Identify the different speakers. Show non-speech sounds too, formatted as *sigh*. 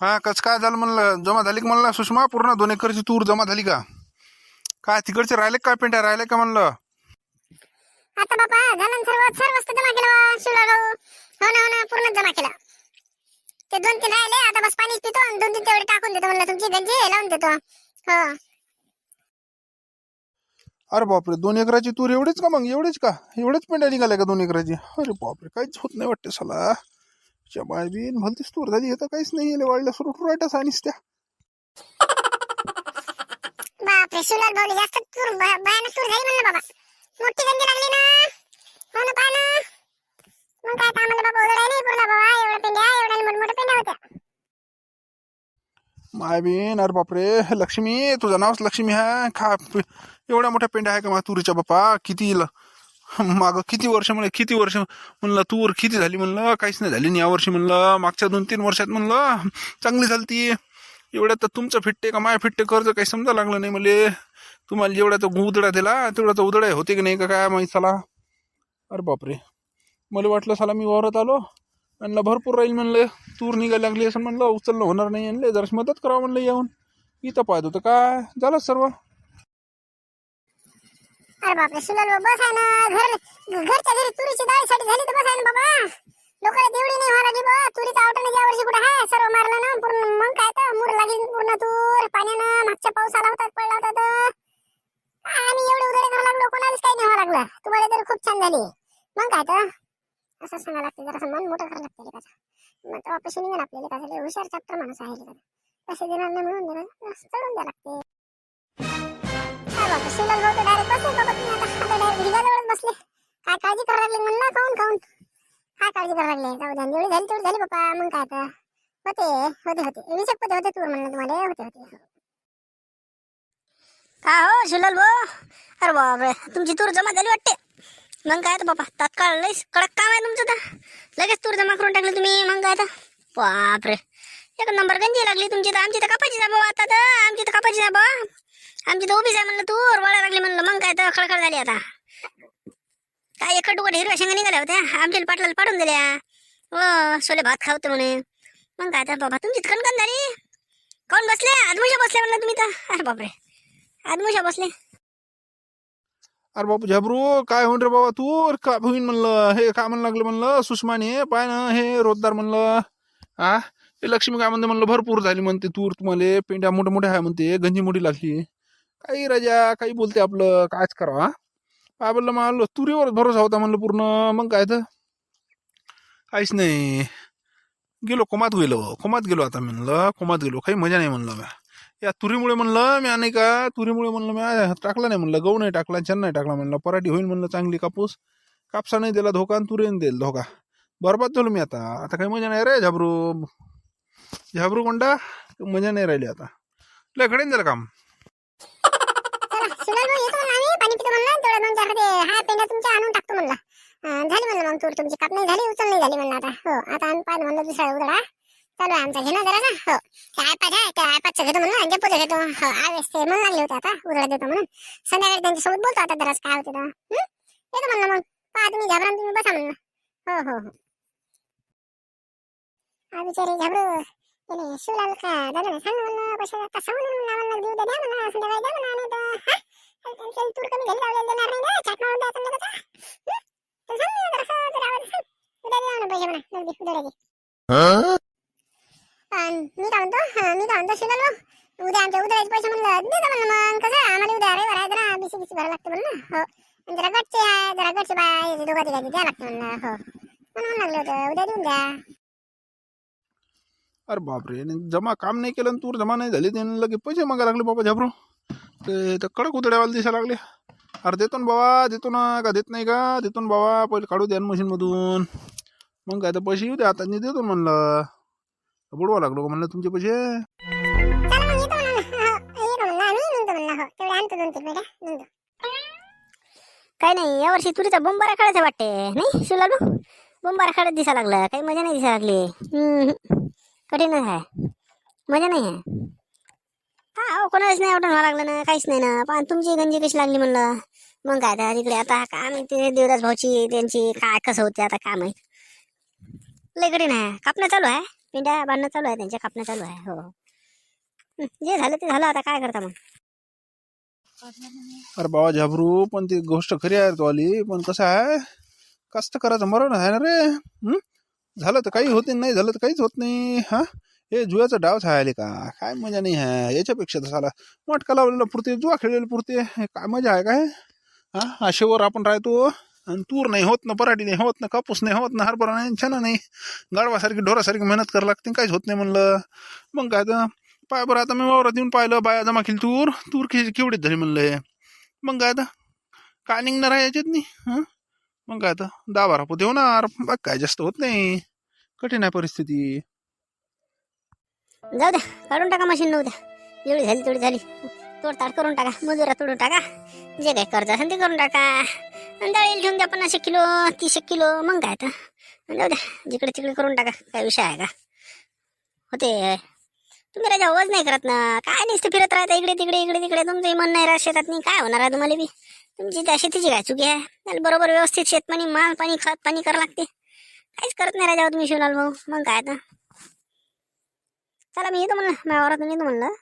Speaker 1: हा कच काय झालं म्हणलं? जमा झाली का म्हणलं? सुषमा पूर्ण दोन एकरची तूर जमा झाली का? काय तिकडचे राहिले का काय पेंट्या राहिले का म्हणलं?
Speaker 2: आता बापा झालं ना सर्व? सर्व वस्तू जमा केलं बा शिवला हो ना हो ना पूर्ण जमा केलं. ते दोन तीन राहिले आता बस पाणीच पितो आणि दोन तीन तेवढे टाकून देतो म्हणलं तुमची गंजी लावून देतो. हो.
Speaker 1: अरे बापरे दोन एकराची तूर एवढीच का मग? एवढीच का? एवढेच पेंड्या निघाल्या का दोन एकराची? अरे बापरे काहीच होत नाही वाटते सला. शबाय बिन भलतीच तूर झाली आता काहीच नाही येले वाढल्या सुरू राहत्या सानीस त्या.
Speaker 2: बापरे शिवलाल जास्त तूर तूर झाली म्हणलं बाबा. मोठी गंजी लागली ना. हो ना पाहा ना. मग काय आता आम्हाला बाबा नाही पुरला बाबा. एवढ्या पेंड्या एवढ्या मोठमोठ्या पेंड्या होत्या.
Speaker 1: माय बिन अरे बापरे लक्ष्मी तुझं नावच लक्ष्मी आहे खा एवढ्या मोठ्या पेंड्या आहे का मा तुरीच्या बापा? किती ल- *laughs* मागं किती वर्ष म्हणलं किती वर्ष म्हणलं तूर किती झाली म्हणलं? काहीच नाही झाली या यावर्षी म्हणलं. मागच्या दोन तीन वर्षात म्हणलं चांगली झाली ती एवढ्यात तर तुमचं फिटते का माया फिटते कर्ज काही समजा लागलं नाही म्हणजे तुम्हाला जेवढा तो उदडा दिला तेवढा तो उदडा होते की नाही का काय माहीत साला? अरे बापरे. मला वाटलं साला मी वावरत आलो. म्हणलं भरपूर राहील म्हणलं. तूर निघायला लागली असं म्हणलं उचलणं होणार नाही. आणले जरा मदत करावं म्हणलं येऊन इथं पाहत होतं काय? झालं सर्व.
Speaker 2: अरे बापरे शिवलाल भाऊ बस आहे ना घर घरच्या घरी तुरीची डाळीसाठी झाली तर बस आहे ना बाबा. लोकांना तेवढी नाही व्हायला लागली बा. तुरीचा आवटा नाही यावर्षी कुठं आहे? सर्व मारलं ना पूर्ण मग काय तर मूर लागेल पूर्ण तूर पाण्यानं मागच्या पाऊस आला होता पडला होता तर. आम्ही एवढे उदळे करायला लागलो कोणालाच काही नाही व्हावं लागलं. तुम्हाला तर खूप छान झाली. मग काय तर असं सांगायला लागते जरा मन मोठं करायला लागते लेकाचं मग तेव्हा पैसे निघाल आपल्या लेकाचं हुशार चॅप्टर माणूस आहे लेकाचं पैसे देणार नाही म्हणून देणार चढून द्या लागते. शिवलाल भाऊ तर डायरेक्ट बसले बाबा तुम्ही आता आता डायरेक्ट भिगाजवळच बसले. काय काळजी करायला लागले म्हणलं? खाऊन खाऊन काय काळजी करायला लागले? जाऊ द्या जेवढी झाली तेवढी झाली बाबा मग काय आता? होते होते होते. विषय पते होते तूर म्हणलं तुम्हाला. होते होते.
Speaker 3: का हो शिवलाल भाऊ? अरे बापरे तुमची तूर जमा झाली वाटते. मग काय तर बापा तात्काळ लईच कडक काम आहे तुमचं तर. लगेच तूर जमा करून टाकली तुम्ही. मग काय तर बापरे. एक नंबर गंजी लागली तुमची तर. आमची तर कापायची जा बाबा आता तर. आमची तर कापायची जा बाबा आमची तर उभीच आहे म्हणलं तूर वळा लागली म्हणलं. मग काय तर खळखळ झाली आता. काय एक टुकड हिरव्या शेंगा निघाल्या होत्या. आमच्या पाटलाला पाडून दिल्या. व सोले भात खावतो म्हणे. मग काय तर बाबा तुमची तर कणकण झाली. कोण बसले? आदमुशा बसले म्हणलं तुम्ही तर. अरे बापरे. आदमुशा बसले.
Speaker 1: अरे बापू झबरू काय होईन रे बाबा तूर का होईन म्हणलं? हे काय म्हणलं लागलं म्हणलं? सुषमाने पाय ना हे रोजदार म्हणलं. हा हे लक्ष्मी काय म्हणते म्हणलं? भरपूर झाली म्हणते तूर तुम्हाला. पेंड्या मोठ्या मोठ्या आहे म्हणते. गंजी मोठी लागली. काही राजा काही बोलते आपलं कायच करावा काय बोललं मला तुरीवर भरोसा होता म्हणलं पूर्ण मग काय तर? काहीच नाही. गेलो कोमात गेलो कोमात गेलो आता म्हणलं कोमात गेलो काही मजा नाही म्हणलं म्या. या तुरीमुळे म्हणलं मी नाही का तुरीमुळे म्हणलं मी टाकला नाही म्हणलं गहू नाही टाकला चन्न नाही टाकला म्हणलं पराठी होईल म्हणलं चांगली कापूस कापसा नाही दिला धोका आणि तुरीने देईल धोका. बरबाद झालो मी आता आता काही मजा नाही रे झाबरू. झाबरू कोंडा मजा नाही राहिली आता. लय खडेन झालं काम
Speaker 2: चला शिवलाल भाऊ येतो म्हणलं आम्ही पाणी पितो म्हणलं तेवढ्या दोन चार ते हा पेंड्या तुमच्या आणून टाकतो म्हणलं अं, झाली म्हणलं मग तूर तुमची कापणी झाली उचल नाही झाली म्हणलं आता. हो आता आम्ही पाहतो म्हणलं दुसरा उदळा चालू आहे आमचा घेणं जरा हो ते आयपाच आहे त्या आयपाचं घेतो म्हणलं आणि डेपोचं घेतो. हो आवेस ते म्हणून लागले होते आता उदळा देतो म्हणून. संध्याकाळी त्यांच्यासोबत बोलतो आता जराच काय होते येतो म्हणलं मग. पहा तुम्ही घाबरा तुम्ही बसा म्हणलं. हो हो हो. हा बिचारे घाबरू त्याने शिवलाल का? दादा सांग म्हणलं आता म्हणलं देऊ द्या संध्याकाळी द्या नाही तर तूर कमी देणार नाही मारून द्या मी काय म्हणतो हा, मी काय म्हणतो शिवलाल भाऊ उद्या आमच्या उद्याचे पैसे म्हणलं म्हणलं मग कसं आम्हाला उद्या रविवार आहे जरा बिसी बिसी भरावं लागतं म्हणलं हो आणि जरा गटचे आहे जरा गटचे बाय दोघा तिघांचे द्या लागतं म्हणलं हो म्हणून लागलं होतं उद्या देऊन द्या
Speaker 1: अरे बापरे जमा काम नाही केलं आणि तूर जमा नाही झाली त्याने लगे पैसे मागा लागले बाबा झाबरू. ते तर कडक उतड्यावाला दिसायला लागले. अरे देतो ना बाबा देतो ना का देत नाही का? देतो ना बाबा पहिले काढू द्या ना मशीनमधून मग काय तर पैसे येऊ द्या आता मी देतो म्हणलं. बुडवा लागलो का म्हणलं तुमचे पैसे.
Speaker 2: काय नाही येतो म्हणलं
Speaker 3: नाही यावर्षी तुरीचा बोंबारा काढायचा वाटते नाही शिवलाल भाऊ बोंबारा काढत दिसा लागला काही मजा नाही दिसा लागली. हम्म. कठीणच आहे. मजा नाही आहे. हा कोणालाच नाही आवडून व्हावं लागलं ना काहीच नाही ना. पण तुमची गंजी कशी लागली म्हणलं? मग काय त्या तिकडे आता काय माहिती देवदास भाऊची त्यांची काय कसं होते आता काय आहे लय नाही कापणं चालू आहे. पिंड्या बांधणं चालू आहे त्यांच्या कापणं चालू आहे. हो. जे झालं ते झालं आता काय करता मग?
Speaker 1: अरे बाबा झाबरू पण ती गोष्ट खरी आहे तो आली पण कसं आहे कष्ट करायचं मरण आहे ना रे. झालं तर काही होत नाही झालं तर काहीच होत नाही. हा? हे जुव्याचा डावच आहे का? काय मजा नाही आहे. याच्यापेक्षा तर साला मटका लावलेला पुरते जुवा खेळलेलं पुरते. हे काय मजा आहे काय? हा आशेवर आपण राहतो. आणि तूर नाही होत ना पराठी नाही होत ना कापूस नाही होत ना हरभरा नाही छान नाही. गाडवासारखी ढोरासारखी मेहनत करावं लागते काहीच होत नाही म्हणलं. मग काय तर? पाय बरं आता मी वावरात येऊन पाहिलं बाया जमा केली तूर. तूर के केवढीच झाली म्हणलं हे. मग काय आता काय निघणार आहे याच्यात नाही हां? मग काय आता दहा बारा पोते होणार. बघ काय जास्त होत नाही. कठीण आहे परिस्थिती.
Speaker 3: जाऊ द्या काढून टाका मशीन नऊ द्या एवढी झाली तेवढी झाली. तोडताड करून टाका मजुरा तोडून टाका. जे काही कर्ज असेल ते करून टाका. आणि डाळीला घेऊन द्या पन्नास किलो तीस एक किलो मग काय तर. जाऊ द्या जिकडे तिकडे करून टाका. काय विषय आहे का? होते. तुम्ही राजा आवाज नाही करत ना. काय नसतं फिरत राहता इकडे तिकडे इकडे तिकडे. तुमचंही मन नाही राहत शेतात. नाही काय होणार आहे तुम्हाला बी? तुमची त्या शेतीची काय चुकी आहे? त्याला बरोबर व्यवस्थित शेतपाणी माल पाणी खत पाणी करावं लागते. काहीच करत नाही राजा तुम्ही शिवलाल भाऊ. मग काय तर. चला मी येतो म्हणलं माझ्या वावरातून येतो म्हणलं.